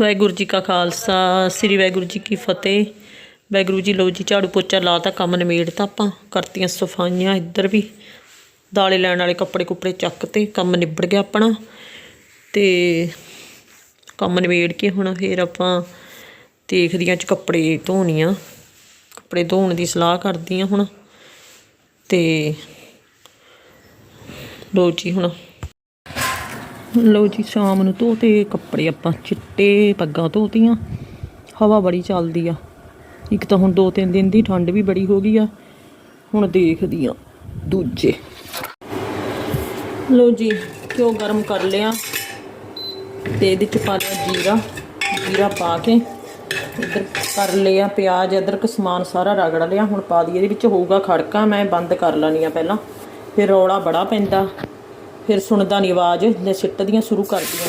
ਵਾਹਿਗੁਰੂ ਜੀ ਕਾ ਖਾਲਸਾ, ਸ੍ਰੀ ਵਾਹਿਗੁਰੂ ਜੀ ਕੀ ਫਤਿਹ। ਵਾਹਿਗੁਰੂ ਜੀ ਲੋ ਜੀ, ਝਾੜੂ ਪੋਚਾ ਲਾਤਾ ਕੰਮ ਨਿਬੇੜਤਾ ਆਪਾਂ ਕਰਤੀਆਂ ਸਫਾਈਆਂ ਇੱਧਰ ਵੀ। ਦਾਲੇ ਲੈਣ ਵਾਲੇ ਕੱਪੜੇ ਕੁਪੜੇ ਚੱਕ ਤੇ ਕੰਮ ਨਿਬੜ ਗਿਆ ਆਪਣਾ। ਤੇ ਕੰਮ ਨਿਬੇੜ ਕੇ ਹੁਣ ਫੇਰ ਆਪਾਂ ਦੇਖਦੀਆਂ ਚ ਕੱਪੜੇ ਧੋਣੀਆਂ। ਕੱਪੜੇ ਧੋਣ ਦੀ ਸਲਾਹ ਕਰਦੀ ਆ ਹੁਣ। ਤੇ ਲੋ ਜੀ ਹੁਣ ਲਓ ਜੀ, ਸ਼ਾਮ ਨੂੰ ਧੋਤੇ ਕੱਪੜੇ ਆਪਾਂ, ਚਿੱਟੇ ਪੱਗਾਂ ਧੋਤੀਆਂ, ਹਵਾ ਬੜੀ ਚੱਲਦੀ ਆ। ਇੱਕ ਤਾਂ ਹੁਣ ਦੋ ਤਿੰਨ ਦਿਨ ਦੀ ਠੰਡ ਵੀ ਬੜੀ ਹੋ ਗਈ ਆ। ਹੁਣ ਦੇਖਦੀ ਆ ਦੂਜੇ। ਲਓ ਜੀ, ਘਿਓ ਗਰਮ ਕਰ ਲਿਆ। ਤੇ ਇਹਦੇ ਚ ਪਾ ਲਿਆ ਜੀਰਾ ਜੀਰਾ ਪਾ ਕੇ ਇੱਧਰ ਕਰ ਲਿਆ ਪਿਆਜ਼, ਅਦਰਕ, ਸਮਾਨ ਸਾਰਾ ਰਗੜ ਲਿਆ। ਹੁਣ ਪਾ ਦਈਏ, ਇਹਦੇ ਵਿੱਚ ਹੋਊਗਾ ਖੜਕਾ, ਮੈਂ ਬੰਦ ਕਰ ਲੈਣੀ ਆ ਪਹਿਲਾਂ। ਫਿਰ ਰੌਲਾ ਬੜਾ ਪੈਂਦਾ। ਫਿਰ ਸੁਣਦਾ ਨਹੀਂ ਆਵਾਜ਼ ਜੇ ਸਿੱਟਦੀਆਂ ਸ਼ੁਰੂ ਕਰਦੀਆਂ।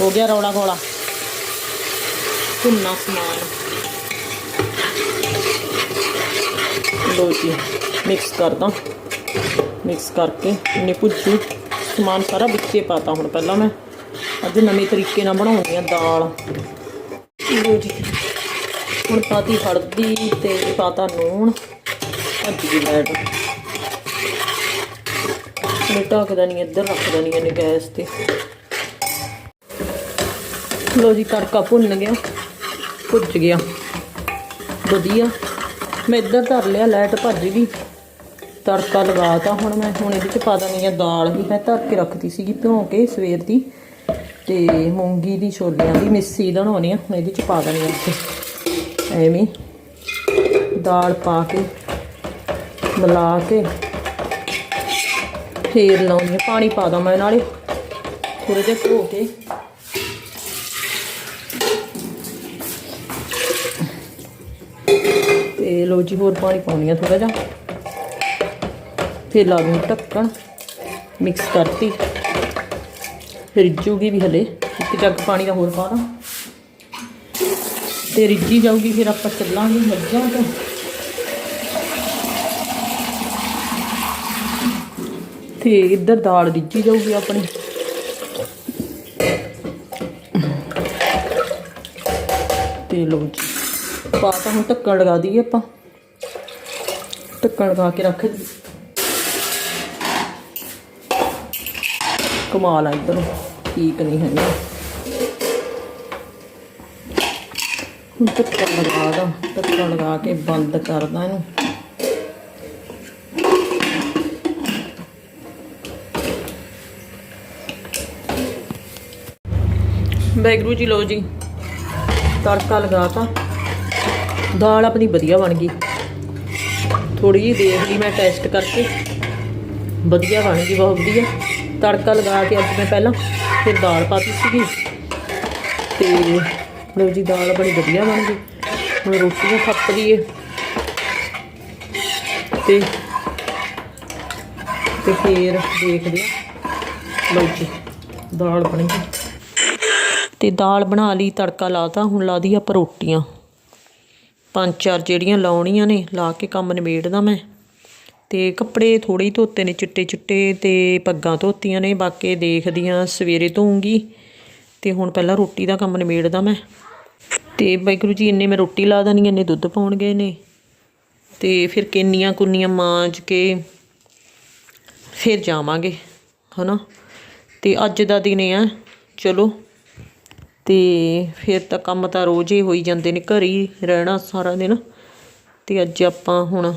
ਹੋ ਗਿਆ ਰੌਲਾ ਗੋਲਾ। ਭੁੰਨਾ ਸਮਾਨ। ਲੋ ਜੀ ਮਿਕਸ ਕਰਦਾ। ਮਿਕਸ ਕਰਕੇ ਇਹਨੇ ਭੁੱਜੀ ਸਮਾਨ ਸਾਰਾ ਵਿੱਚੇ ਪਾਤਾ ਹੁਣ ਪਹਿਲਾਂ ਮੈਂ। ਅੱਜ ਨਵੇਂ ਤਰੀਕੇ ਨਾਲ ਬਣਾਉਣੀ ਆ ਦਾਲ। ਲੋ ਜੀ, ਹੁਣ ਪਾਤੀ ਹਲਦੀ ਤੇ ਪਾਤਾ ਨੂਣ। ਭੱਜੀ ਲੈਟ ਮੈਂ ਢੱਕਦਾ ਨਹੀਂ ਇੱਧਰ ਰੱਖਦਾ ਨਹੀਂ ਇਹਨੇ ਗੈਸ ਤੇ। ਲੋ ਜੀ, ਤੜਕਾ ਭੁੰਨ ਗਿਆ, ਭੁੱਜ ਗਿਆ। ਵਧੀਆ। ਮੈਂ ਇੱਧਰ ਧਰ ਲਿਆ, ਲਾਈਟ ਭੱਜ ਗਈ। ਤੜਕਾ ਲਗਾਤਾ ਹੁਣ ਮੈਂ, ਹੁਣ ਇਹਦੇ ਚ ਪਾ ਦਣੀ ਆ ਦਾਲ ਵੀ। ਮੈਂ ਧਰ ਕੇ ਰੱਖਦੀ ਸੀਗੀ ਭਿਉਂ ਕੇ ਸਵੇਰ ਦੀ, ਤੇ ਮੂੰਗੀ ਦੀ ਛੋਲਿਆਂ ਦੀ, ਮਿੱਸੀ ਬਣਾਉਣੀ ਆ। ਹੁਣ ਇਹਦੇ ਚ ਪਾ ਦਣੀ ਆ ਇੱਥੇ ਐਵੇਂ ਦਾਲ ਪਾ ਕੇ, ਮਿਲਾ ਕੇ ਫੇਰ ਲਾਉਣੀ ਆ ਪਾਣੀ ਪਾ ਦਾਂ ਮੈਂ ਨਾਲੇ। ਥੋੜੇ ਜਿਹਾ ਧੋ ਕੇ। ਤੇ ਲੋ ਜੀ, ਹੋਰ ਪਾਣੀ ਪਾਉਣੀ ਆ ਥੋੜਾ ਜਿਹਾ। ਫੇਰ ਲਾ ਦੂੰ ਢੱਕਣ ਮਿਕਸ ਕਰਤੀ। ਫਿਰ ਰਿੱਝੂਗੀ ਵੀ ਹਲੇ, ਇੱਕ ਜੱਗ ਪਾਣੀ ਦਾ ਹੋਰ ਪਾ ਦਾਂ। ਤੇ ਰਿੱਝੀ ਜਾਊਗੀ, ਫਿਰ ਆਪਾਂ ਚੱਲਾਂਗੇ ਮੱਝਾਂ ਤੋਂ। ਤੇ ਇੱਧਰ ਦਾਲ ਰਿੱਝੀ ਜਾਊਗੀ ਆਪਣੀ। ਤੇ ਲੋ ਜੀ, ਪਾ ਹੁਣ ਢੱਕਣ ਲਗਾ ਦਈਏ ਆਪਾਂ। ਢੱਕਣ ਲਗਾ ਕੇ ਰੱਖ ਦੀ ਕਮਾਲ ਆ ਇੱਧਰ, ਠੀਕ ਨਹੀਂ ਹੈਗਾ ਹੁਣ ਢੱਕਣ ਲਗਾ ਦਾ, ਢੱਕਣ ਲਗਾ ਕੇ ਬੰਦ ਕਰਦਾ ਇਹਨੂੰ। ਵੈਗਰੂ ਜੀ ਲੋ ਜੀ। ਤੜਕਾ ਲਗਾਤਾ ਦਾਲ ਆਪਣੀ ਵਧੀਆ ਬਣ ਗਈ। ਥੋੜੀ ਜਿਹੀ ਦੇਖ ਲਈ ਮੈਂ ਟੈਸਟ ਕਰਕੇ ਵਧੀਆ ਬਣ ਗਈ, ਬਹੁਤ ਵਧੀਆ। ਤੜਕਾ ਲਗਾ ਕੇ ਅੱਜ ਮੈਂ ਪਹਿਲਾਂ ਫਿਰ ਦਾਲ ਪਾਤੀ ਸੀਗੀ। ਤੇ ਲੋ ਜੀ, ਦਾਲ ਬੜੀ ਵਧੀਆ ਬਣ ਗਈ। ਹੁਣ ਰੋਟੀਆਂ ਖੱਪ ਲਈਏ ਤੇ ਤੇ ਫਿਰ ਦੇਖਦੇ ਆ। ਲੋ ਜੀ, ਦਾਲ ਬਣ। ਗਈ ਤੇ ਦਾਲ ਬਣਾ ਲਈ, ਤੜਕਾ ਲਾਤਾ ਹੁਣ ਲਾ ਦੀ ਆਪਾਂ ਰੋਟੀਆਂ। ਪੰਜ ਚਾਰ ਜਿਹੜੀਆਂ ਲਾਉਣੀਆਂ ਨੇ, ਲਾ ਕੇ ਕੰਮ ਨਿਬੇੜਦਾ ਮੈਂ। ਤੇ ਕੱਪੜੇ ਥੋੜੇ ਹੀ ਧੋਤੇ ਨੇ, ਚਿੱਟੇ ਚਿੱਟੇ ਤੇ ਪੱਗਾਂ ਧੋਤੀਆਂ ਨੇ, ਬਾਕੀ ਦੇਖਦੀਆਂ ਸਵੇਰੇ ਧੋਉਂਗੀ ਤੇ ਹੁਣ ਪਹਿਲਾਂ ਰੋਟੀ ਦਾ ਕੰਮ ਨਿਬੇੜਦਾ ਮੈਂ। ਤੇ ਵਾਹਿਗੁਰੂ ਜੀ, ਇੰਨੇ ਮੈਂ ਰੋਟੀ ਲਾ ਦਣੀ, ਇੰਨੇ ਦੁੱਧ ਪਾਉਣ ਗਏ ਨੇ। ਤੇ ਫਿਰ ਕਿੰਨੀਆਂ ਕੁੰਨੀਆਂ ਮਾਂਜ ਕੇ ਫਿਰ ਜਾਵਾਂਗੇ, ਹਨਾ? ਤੇ ਅੱਜ ਦਾ ਦਿਨ ਹੈ ਚਲੋ। ਤੇ ਫਿਰ ਤਾਂ ਕੰਮ ਤਾਂ ਰੋਜ਼ ਹੀ ਹੋਈ ਜਾਂਦੇ ਨੇ, ਘਰ ਹੀ ਰਹਿਣਾ ਸਾਰਾ ਦਿਨ। ਅਤੇ ਅੱਜ ਆਪਾਂ ਹੁਣ,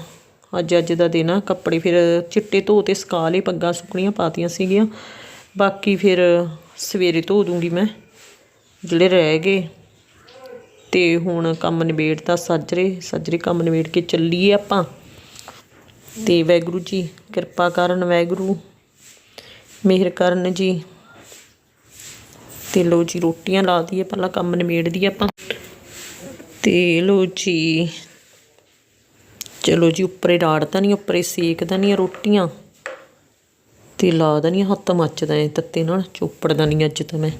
ਅੱਜ ਅੱਜ ਦਾ ਦਿਨ ਆ, ਕੱਪੜੇ ਫਿਰ ਚਿੱਟੇ ਧੋ ਤੇ ਸੁਕਾ ਲਏ, ਪੱਗਾਂ ਸੁੱਕਣੀਆਂ ਪਾਤੀਆਂ ਸੀਗੀਆਂ। ਬਾਕੀ ਫਿਰ ਸਵੇਰੇ ਧੋ ਦੂੰਗੀ ਮੈਂ, ਜਿਹੜੇ ਰਹਿ ਗਏ। ਤੇ ਹੁਣ ਕੰਮ ਨਿਬੇੜਤਾ ਸੱਜਰੇ ਸੱਜਰੇ ਕੰਮ ਨਿਬੇੜ ਕੇ ਚੱਲੀਏ ਆਪਾਂ। ਤੇ ਵੈਗੁਰੂ ਜੀ, ਕਿਰਪਾ ਕਰਨ ਵੈਗੁਰੂ ਮਿਹਰ ਕਰਨ ਜੀ। ਤੇ ਲੋ ਜੀ, ਰੋਟੀਆਂ ਲਾ ਦਈਏ, ਪਹਿਲਾਂ ਕੰਮ ਨਿਬੇੜ ਦਈਏ ਆਪਾਂ। ਤੇ ਲੋ ਜੀ, ਚਲੋ ਜੀ, ਉੱਪਰੇ ਰਾੜਦਾ ਨਹੀਂ, ਉੱਪਰੇ ਸੇਕਦਾ ਨਹੀਂ ਰੋਟੀਆਂ। ਤੇ ਲਾ ਦਨੀਆਂ ਹੱਥ ਮੱਚਦਾ ਐ ਤੱਤੇ ਨਾਲ ਚੋਪੜਦਾ ਨਹੀਂ ਅੱਜ ਤਾਂ ਮੈਂ।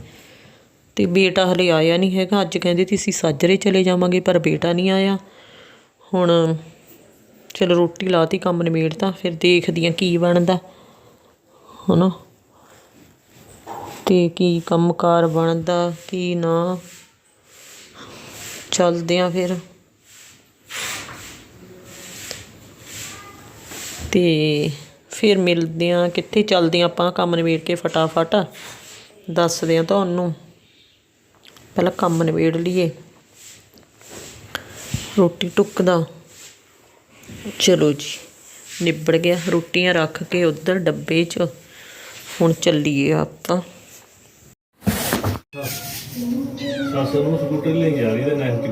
ਤੇ ਬੇਟਾ ਹਲੇ ਆਇਆ ਨਹੀਂ ਹੈਗਾ, ਅੱਜ ਕਹਿੰਦੇ ਸੀ ਅਸੀਂ ਸਾਜਰੇ ਚਲੇ ਜਾਵਾਂਗੇ, ਪਰ ਬੇਟਾ ਨਹੀਂ ਆਇਆ। ਹੁਣ ਚਲੋ ਰੋਟੀ ਲਾਤੀ, ਕੰਮ ਨਿਬੇੜਤਾ, ਫਿਰ ਦੇਖਦੀ ਦੇਖਦੀਆਂ ਕੀ ਬਣਦਾ। ਹਨਾ? ਤੇ ਕੀ ਕੰਮਕਾਰ ਬਣਦਾ, ਕੀ ਨਾ। ਚੱਲਦੇ ਹਾਂ ਫਿਰ। ਅਤੇ ਫਿਰ ਮਿਲਦੇ ਹਾਂ ਕਿੱਥੇ ਚੱਲਦੇ ਹਾਂ ਆਪਾਂ ਕੰਮ ਨਿਬੇੜ ਕੇ ਫਟਾਫਟ। ਦੱਸਦੇ ਹਾਂ ਤੁਹਾਨੂੰ। ਪਹਿਲਾਂ ਕੰਮ ਨਿਬੇੜ ਲਈਏ। ਰੋਟੀ ਟੁੱਕਦਾ। ਚਲੋ ਜੀ, ਨਿਬੜ ਗਿਆ। ਰੋਟੀਆਂ ਰੱਖ ਕੇ ਉਧਰ ਡੱਬੇ 'ਚ। ਹੁਣ ਚੱਲੀਏ ਆਪਾਂ। ਸੱਸ ਨੂੰ ਸਕੂਟਰ ਲੈ ਕੇ ਆ ਰਹੀ ਤੇ ਨਹਿਰ ਚ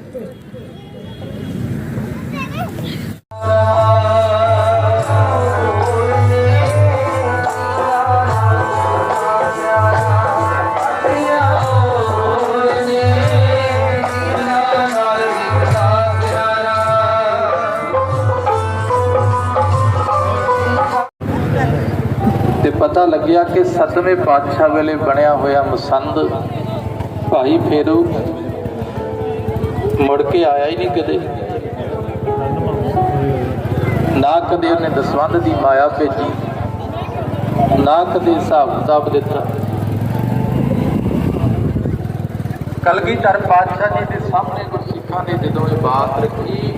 ਪਤਾ ਲੱਗਿਆ ਕਿ ਸਤਵੇਂ ਪਾਤਸ਼ਾਹ ਵੇਲੇ ਬਣਿਆ ਹੋਇਆ ਮਸੰਦ ਭਾਈ ਫੇਰੂ ਮੁੜ ਕੇ ਆਇਆ ਹੀ ਨਹੀਂ ਕਦੇ। ਨਾ ਕਦੇ ਉਹਨੇ ਦਸਵੰਧ ਦੀ ਮਾਇਆ ਭੇਜੀ, ਨਾ ਕਦੇ ਹਿਸਾਬ ਕਿਤਾਬ ਦਿੱਤਾ। ਕਲਗੀਧਰ ਪਾਤਸ਼ਾਹ ਜੀ ਦੇ ਸਾਹਮਣੇ ਗੁਰਸਿੱਖਾਂ ਨੇ ਜਦੋਂ ਇਹ ਬਾਤ ਰੱਖੀ,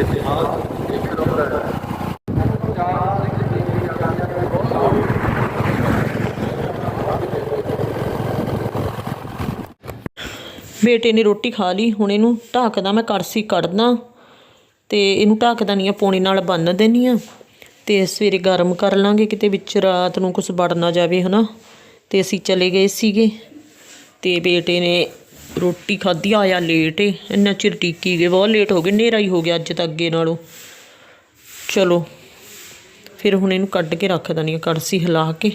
ਇਤਿਹਾਸ ਇੱਕ ਨੰਬਰ ਹੈ ਬੇਟੇ ਨੇ ਰੋਟੀ ਖਾ ਲਈ, ਹੁਣ ਇਹਨੂੰ ਢੱਕਦਾ ਮੈਂ ਕੜਸੀ ਕੱਢਦਾ ਤੇ ਇਹਨੂੰ ਢੱਕਦਾ ਨਹੀਂ ਆ, ਪੌਣੀ ਨਾਲ ਬੰਨ ਦੇਣੀ ਆ ਤੇ ਸਵੇਰੇ ਗਰਮ ਕਰ ਲਾਂਗੇ ਕਿਤੇ ਵਿੱਚ, ਰਾਤ ਨੂੰ ਕੁਝ ਵੜ ਨਾ ਜਾਵੇ, ਹਨਾ? ਤੇ ਅਸੀਂ ਚਲੇ ਗਏ ਸੀਗੇ ਤੇ ਬੇਟੇ ਨੇ ਰੋਟੀ ਖਾਧੀ, ਆਇਆ ਲੇਟ ਏ, ਇੰਨਾ ਚਿਰ ਟੀਕੀ ਗਏ, ਬਹੁਤ ਲੇਟ ਹੋ ਗਏ, ਹਨੇਰਾ ਹੀ ਹੋ ਗਿਆ ਅੱਜ ਤਾਂ ਅੱਗੇ ਨਾਲੋਂ। ਚਲੋ। ਫਿਰ ਹੁਣ ਇਹਨੂੰ ਕੱਢ ਕੇ ਰੱਖ ਦਣੀ ਆ ਕੜਸੀ ਹਿਲਾ ਕੇ।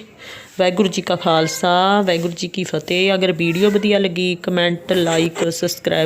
ਵਾਹਿਗੁਰੂ ਜੀ ਕਾ ਖਾਲਸਾ, ਵਾਹਿਗੁਰੂ ਜੀ ਕੀ ਫਤਿਹ। ਅਗਰ ਵੀਡੀਓ ਵਧੀਆ ਲੱਗੀ ਕਮੈਂਟ ਲਾਈਕ ਸਬਸਕ੍ਰਾਈਬ